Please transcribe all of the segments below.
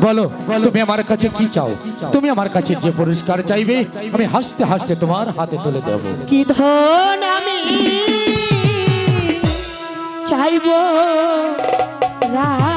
বলো তুমি আমার কাছে কি চাও? তুমি আমার কাছে যে পুরস্কার চাইবে আমি হাসতে হাসতে তোমার হাতে তুলে দেব। কি ধন আমি চাইব? রাজন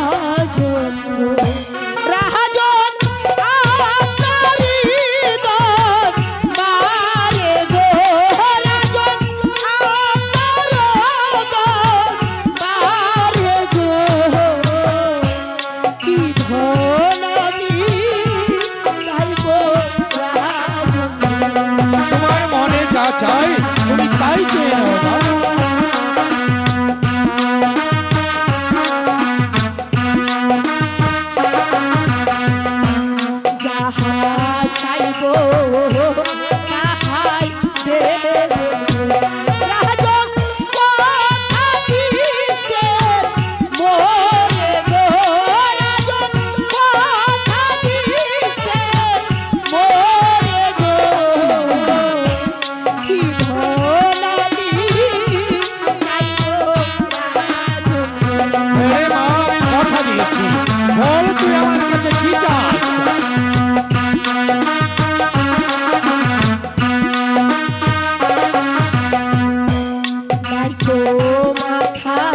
মাথা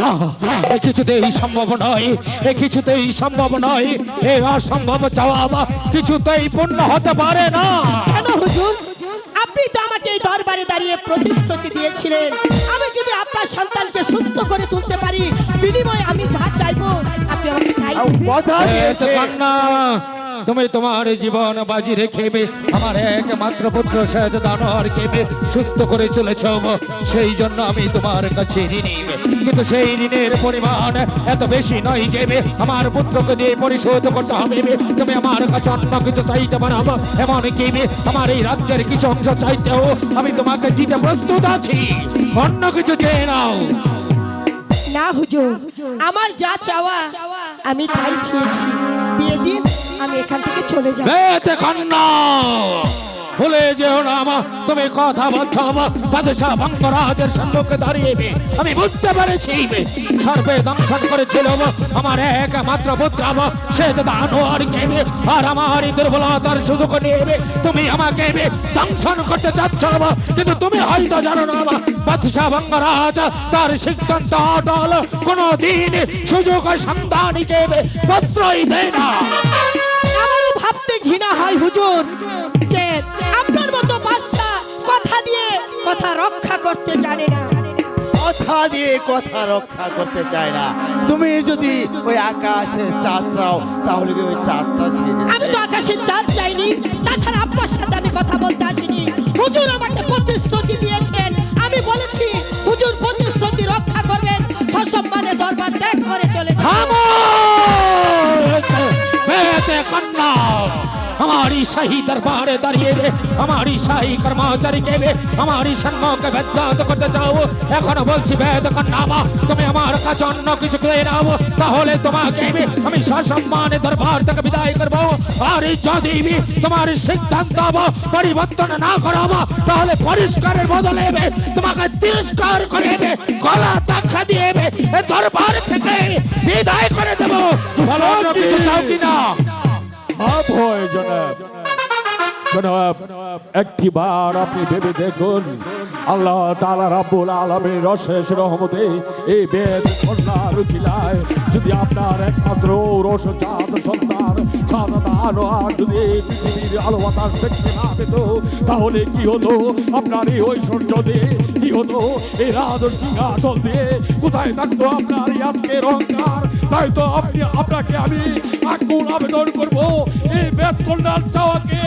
না এ কিছুতেই সম্ভব নয় এ কিছুতেই সম্ভব নয় এ অসম্ভব চাওয়া বা কিছুতেই পূর্ণ হতে পারে না। কেন হুজুর? আপনি তো আমাকে এই দরবারে দাঁড়িয়ে প্রতিশ্রুতি দিয়েছিলেন। আমি যদি আপনার সন্তানকে সুস্থ করে তুলতে পারি বিনিময়ে আমি যা চাইব আপনি আমাকে তাই কথা দিয়েছে। কান্না তুমি তোমার জীবন বাজি রেখে আমার একমাত্র পুত্র সহজ দানোয়ার কেবে সুস্থ করে চলেছ সেই জন্য আমি তোমার কাছে ঋণী। কিন্তু সেই ঋণের পরিমাণ এত বেশি নয় যে আমার পুত্রকে দিয়ে পরিশোধ করতে হবে। তুমি আমার কাছে অন্য কিছু চাইতে পারো এমন কি আমার এই রাজ্যের কিছু অংশ চাইতেও আমি তোমাকে দিতে প্রস্তুত আছি। অন্য কিছু চেয়ে নাও। না হুজুর, আমার যা চাওয়া আমি তাই চেয়েছি। দিয়ে দিন আমি এখান থেকে চলে যাব। ভুলে যেও না আমা তুমি কথা বলছো বাদশাহ ভঙ্গরাজের সম্মুখে দাঁড়িয়ে আমি বুঝতে পেরেছি সর্বে দংশন করেছিল আমার একমাত্র পুত্র সে যদি আনোয়ার কেবে আর আমার দুর্বলতার সুযোগ নেবে তুমি আমাকে দংশন করতে চাচ্ছ কিন্তু তুমি হয়তো জানো না বাদশাহ ভঙ্গরাজ তার সিদ্ধান্ত অটল কোনো দিন সুযোগ সন্ধানীকে প্রশ্রয় দেয় না। ভাবতে ঘৃণা হয় হুজুর। দিয়ে কথা রক্ষা করতে জানে না। কথা দিয়ে কথা রক্ষা করতে চায় না। তুমি যদি ওই আকাশে চাঁদ চাও তাহলে কি ওই চাঁদটা ছেড়ে আমি তো আকাশে চাঁদ চাইনি তাছাড়া আপনার সাথে আমি কথা বলতে আসিনি। হুজুর আমাকে প্রতিশ্রুতি দিয়েছেন। আমি বলেছি করে চলে যাবেন। থামো! বেতে কন্যা हमारी शाही दरबारे দাঁড়িয়ে আমারই শাহী কর্মচারীকে আমারই সম্মুখে বেজ্জাত করতে চাও এখন বলছি বেদ কন্যাবা তুমি আমার কাছে অন্য কিছু পেয়ে নাও তাহলে তোমাকে আমি সসম্মানে দরবার থেকে বিদায় করবো আর যদি তোমার সিদ্ধান্ত পরিবর্তন না করাবো তাহলে পরিষ্কারের বদলে তোমাকে তিরস্কার করে গলা দেখা দিয়ে এ দরবার থেকে বিদায় করে দেবো বলো অন্য কিছু চাও কিনা মাফ হয়, জনাব। জনাব, একটি বার আপনি ভেবে দেখুন, আল্লাহ তাআলা রাব্বুল আলামিনের অশেষ রহমতে এই বেদ কন্যার ছিলায় যদি আপনার একমাত্র রসজাত সন্তান সাদা আনোয়ার যদি পৃথিবীর আলো বাতাস দেখতে না পেত, তাহলে কি হতো? আপনার এই ঐশ্বর্য দিয়ে কি হতো? এই রাজ সিংহাসন দিয়ে কোথায় থাকতো আপনার আজকের অহংকার? তাই তো আপনি, আপনাকে আমি আকুল আবেদন করব এই বেদ কন্যার চাওয়াকে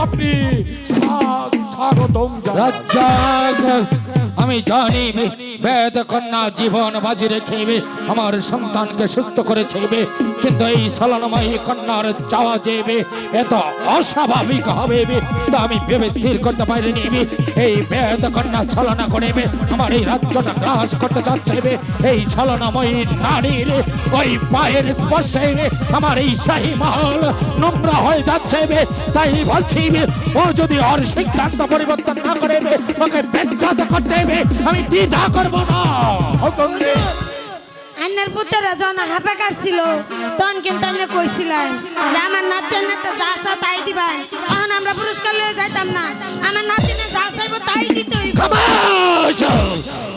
আপনি স্বা- স্বাগতম। রাজ্জাক, আমি জানি বেদ কন্যা জীবন বাজি রেখে আমার সন্তানকে সুস্থ করেছে কিন্তু এই কন্যার চাওয়া যাবে এত অস্বাভাবিক হবে তা আমি ভেবে স্থির করতে এই বেদ কন্যা ছলনা করে আমার এই রাজ্যটা গ্রাস করতে এই ছলনাময়ী নারীর ওই পায়ের স্পর্শে আমার এই শাহী মহল নোংরা হয়ে যাচ্ছে তাই বলছি ও যদি ওর সিদ্ধান্ত পরিবর্তন না করে ওকে বেজ্জাত করতে আমি দ্বিধা করব না হুকুম দিন আন্নার পুত্ররা যখন হাঁপা কাটছিল। তখন কিন্তু আমি কইছিলাম যে আমার নাতির নাতে যা চা তাই দিবেন। তখন আমরা পুরস্কার লয়ে যাইতাম না। আমার নাতিনে যা চাইব তাই দিতে হইব।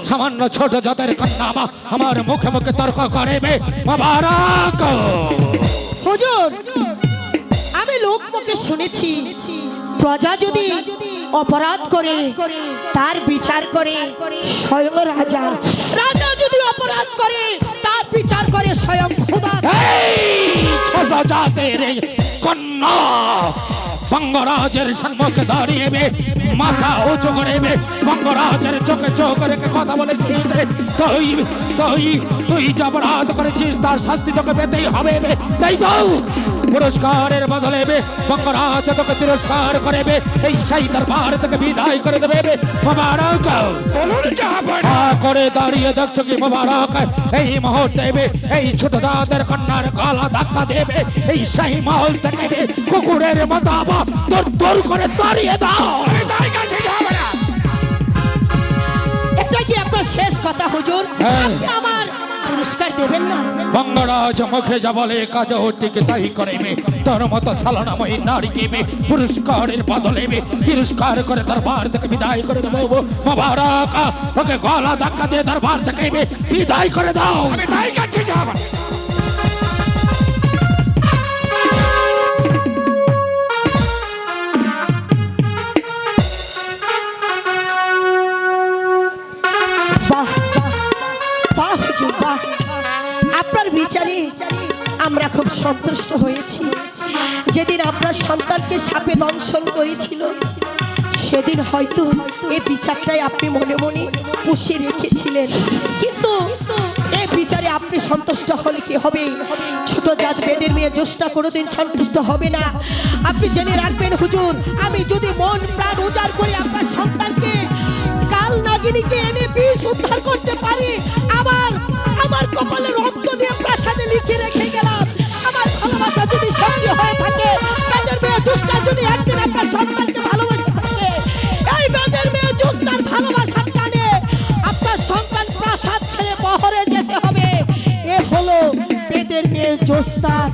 সামান্য ছোট জাতের কন্যা আমার মুখে মুখে তর্ক করে মোবারক! হুজুর আমি লোকমুখে শুনেছি প্রজা যদি অপরাধ করে, তার বিচার করে, স্বয়ং রাজা। রাজা যদি অপরাধ করে, তার বিচার করে স্বয়ং খোদা। ছোট জাতের কন্যা। বঙ্গরাজের সম্মুখে দাঁড়িয়ে মাথা উঁচু করে বঙ্গরাজের চোখে চোখ রেখে কথা বলেছিস তুই তুই তুই অপরাধ করেছিস তার শাস্তি তোকে পেতেই হবে। তাই তো পুরস্কারের বদলে বঙ্গরাজ তোকে তিরস্কার করে এই সেই দরবার থেকে বিদায় করে দেবে মোবারক। করে দাঁড়িয়ে দেখছ কি মোবারক? এই মুহূর্তে এই ছোট দাদের কন্যার গলা ধাক্কা দেবে। এই সেই মহল থেকে কুকুরের মতো আবার তোর তোর করে দাঁড়িয়ে দাও। এটা কি আপনার শেষ কথা হুজুর? হ্যাঁ। আমার পুরস্কার দেবেন না? বঙ্গরাজ মুখে যা বলে কাজ ওটিকে তাই করে মে। তোর মতো ছলনাময়ী নারীকে মে পুরস্কারের বদলে মে। তিরস্কার করে দরবার থেকে বিদায় করে দেবো মোবারক। ওকে গলা ধাক্কা দিয়ে দরবার থেকে বিদায় করে দাও। আমি তাই কাছে যাব বাহ হুজুর বাহ আপনার বিচারে আমরা খুব সন্তুষ্ট হয়েছি। যেদিন আপনার সন্তানকে সাপে দংশন করেছিল, সেদিন হয়তো এই বিচারটাই আপনি মনে মনে পুষে রেখেছিলেন। কিন্তু এই বিচারে আপনি সন্তুষ্ট হলে কি হবে? ছোট জাত বেদের মেয়ে জ্যেষ্ঠা কোনোদিন সন্তুষ্ট হবে না। আপনি জেনে রাখবেন হুজুর, আমি যদি মন প্রাণ উজাড় করে আপনার সন্তানকে কাল নাগিনীকে এনে বিষ উদ্ধার করতে পারি কপালে রক্ত দিয়ে প্রাসাদে লিখে রেখে গেলাম। আমার ভালোবাসা যদি সত্যি হয়ে থাকে, বেদের মেয়ে জুস্টা যদি একদিন আপনার সন্তানকে ভালোবাসে থাকে, এই বেদের মেয়ে জুস্টার ভালোবাসার কানে। আপনার সন্তান প্রাসাদ ছেড়ে বহরে যেতে হবে। এ হলো বেদের মেয়ে জোস্তার